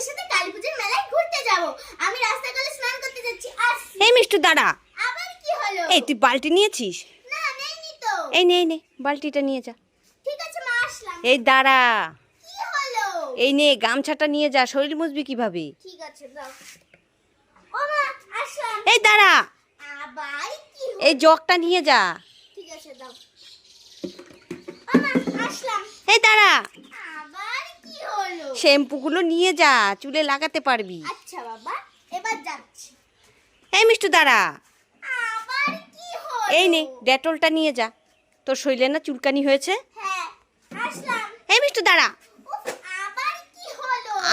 বন্ধুদের সাথে কালী মেলায় ঘুরতে যাব। আমি রাস্তায় গেলে স্নান করতে যাচ্ছি আসছি। এই মিষ্টু দাঁড়া। আবার কি হলো? এই তুই বালতি নিয়েছিস? না নেইনি তো। এই নে এই নে বালতিটা নিয়ে যা। ঠিক আছে মা আসলাম। এই দাঁড়া। কি হলো? এই নে গামছাটা নিয়ে যা শরীর মুছবি কীভাবে? ঠিক আছে দাও। ও মা আসলাম। এই দাঁড়া। আবার কি হলো? এই জগটা নিয়ে যা। ঠিক আছে দাও। ও মা আসলাম। এই দাঁড়া। শ্যাম্পুগুলো নিয়ে যা চুলে লাগাতে পারবি। আচ্ছা বাবা এবার যাচ্ছি। এই মিষ্টু দাঁড়া। এই নে ডেটলটা নিয়ে যা। তোর শরীরে না চুলকানি হয়েছে? হ্যাঁ এই মিষ্টু দাঁড়া।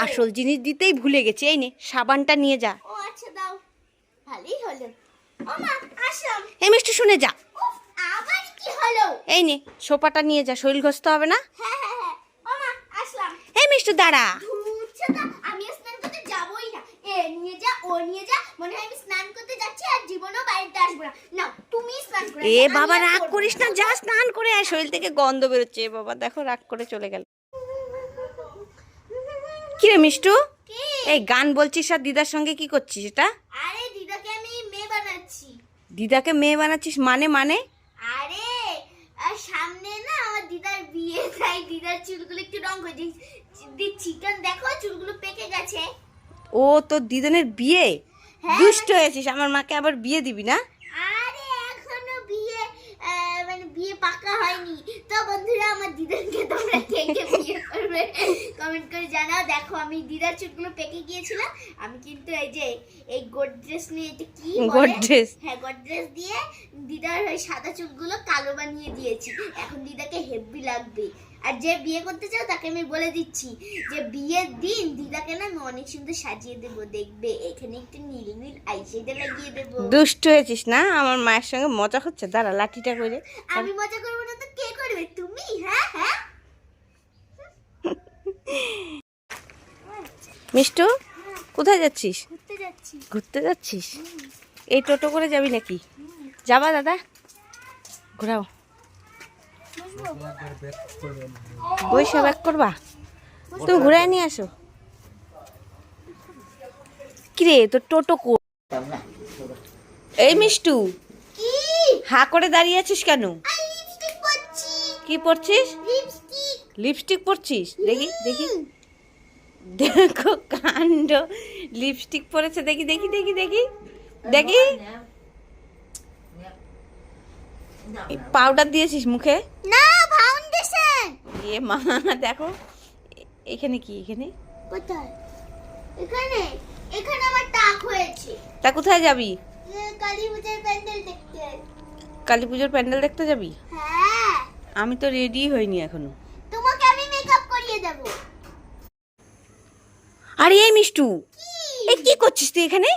আসল জিনিস দিতেই ভুলে গেছি। এই নে সাবানটা নিয়ে যা। আচ্ছা এই মিষ্টু শুনে যা। এই নে সোপাটা নিয়ে যা। শরীর ঘষতে হবে না? হ্যাঁ হ্যাঁ হ্যাঁ ও মা আসলাম এই মিষ্টু দাঁড়া। আমি স্নান করতে যাবই না। এ নিয়ে যা ও নিয়ে যা মনে হয় আমি স্নান করতে যাচ্ছি আর জীবনেও বাড়িতে আসব না। না তুমি স্নান করে এ বাবা রাগ করিস না যা স্নান করে আয় শরীর থেকে গন্ধ বেরোচ্ছে এ বাবা দেখো রাগ করে চলে গেল। কি রে মিষ্টু? এই গান বলছিস আর দিদার সঙ্গে কি করছিস এটা? আরে দিদাকে আমি মেয়ে বানাচ্ছি। দিদাকে মেয়ে বানাচ্ছিস মানে মানে? আরে সামনে না তাই দিদার চুলগুলো একটু রং করে দিচ্ছি কারণ দেখো চুলগুলো পেকে গেছে। ও তোর দিদনের বিয়ে? হ্যাঁ, দুষ্ট হয়েছিস আমার মাকে আবার বিয়ে দিবি না আরে এখনও বিয়ে আহ, মানে বিয়ে পাকা হয়নি। তো বন্ধুরা আমার দিদাকে তোমরা কে কে বিয়ে করবে কমেন্ট করে জানাও। দেখো আমি দিদার চুলগুলো পেকে গিয়েছিলাম। আমি কিন্তু এই যে এই গোড্রেস নিয়ে এটা কি? গোড্রেস। হ্যাঁ গোড্রেস দিয়ে দিদার ওই সাদা চুলগুলো কালো বানিয়ে দিয়েছি। এখন দিদাকে হেভি লাগবে। আর যে বিয়ে করতে চাও তাকে আমি বলে দিচ্ছি যে বিয়ের দিন দিদাকে না আমি অনেক সুন্দর সাজিয়ে দেবো দেখবে। এখানে একটু নীল নীল আইশ্যাডো লাগিয়ে দেবো। দুষ্ট হয়েছিস না? আমার মায়ের সঙ্গে মজা হচ্ছে দাঁড়া লাঠিটা করে। আমি মজা করব না তো কে করবে? তুমি? হ্যাঁ হ্যাঁ। মিষ্টু কোথায় যাচ্ছিস? ঘুরতে যাচ্ছি। ঘুরতে যাচ্ছিস? এই টোটো করে যাবি নাকি? যাবা দাদা। ঘোরাও। বইসা ব্যাক করবা? তুমি ঘুরে নিয়ে আসো। কিরে তোর টোটো কো এই মিষ্টু কি? হা করে দাঁড়িয়ে আছিস কেন? আমি লিপস্টিক কি পরছিস? লিপস্টিক পড়ছিস দেখি দেখি। দেখো কাণ্ড। লিপস্টিক পরেছে দেখি দেখি দেখি দেখি। দেখি। পাউডার দিয়েছিস মুখে? না ফাউন্ডেশন এ মা দেখো। এখানে কি এখানে? কোথায়? এখানে এখানে আমার টাক হয়েছে। তা কোথায় যাবি? এ, কালী পূজার প্যান্ডেল দেখতে। কালী পুজোর প্যান্ডেল দেখতে যাবি? হ্যাঁ। আমি তো রেডি হইনি এখনও। তোমাকে আমি মেকআপ করিয়ে দেব। আরে এই মিষ্টু। এই কি করছিস তুই এখানে?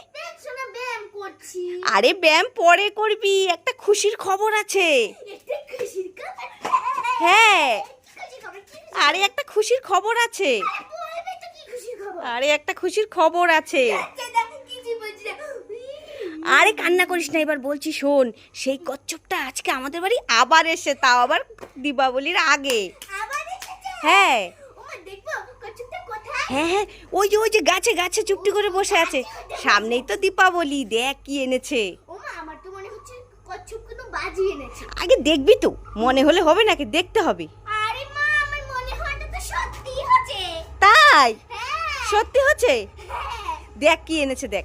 করছি। আরে ব্যায়াম পরে করবি একটা খুশির খবর আছে। হ্যাঁ। আরে একটা খুশির খবর আছে। আরে একটা খুশির খবর আছে। আচ্ছা আরে কান্না করিস না এবার বলছি শোন সেই কচ্ছপটা আজকে আমাদের বাড়ি আবার এসে তাও আবার দীপাবলির আগে। হ্যাঁ ওমা দেখব কচ্ছপটা কোথায় হ্যাঁ হ্যাঁ ওই যে ওই যে গাছে গাছে চুপটি করে বসে আছে। সামনেই তো দীপাবলি দেখ কি এনেছে। আমার তো মনে হচ্ছে কচ্ছপ কোনো বাজি এনেছে। আগে দেখবি তো মনে হলে হবে নাকি দেখতে হবে। আরে মা আমার মনে হয় তো সত্যি হচ্ছে। তাই? হ্যাঁ। সত্যি হচ্ছে? হ্যাঁ। দেখ কি এনেছে দেখ।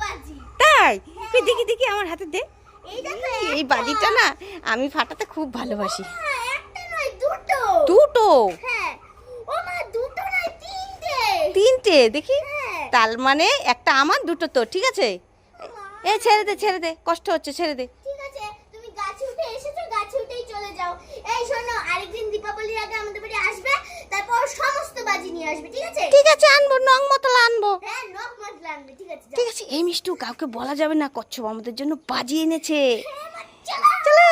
বাজি। তাই? কই দেখি দেখি আমার হাতে দে। এই দেখো বাজিটা না আমি ফাটাতে খুব ভালোবাসি। হ্যাঁ, দুটো দুটো হ্যাঁ ও মা দুটো নয় তিনটে তিনটে দেখি। হ্যাঁ। তার মানে একটা আমার দুটো তো ঠিক আছে? এ ছেড়ে দে ছেড়ে দে কষ্ট হচ্ছে ছেড়ে দে। ঠিক আছে তুমি গাছে উঠে এসেছ গাছে উঠেই চলে যাও। এই শোনো আরেকদিন দীপাবলির আগে আমাদের বাড়ি আসবে তারপর সমস্ত বাজি নিয়ে আসবে ঠিক আছে? ঠিক আছে আনব নং মতলা আনব। হ্যাঁ নখ মশলা আনবে ঠিক আছে ঠিক আছে এই মিষ্টু কাউকে বলা যাবে না কচ্ছপ আমাদের জন্য বাজি এনেছে। হ্যাঁ, চলো।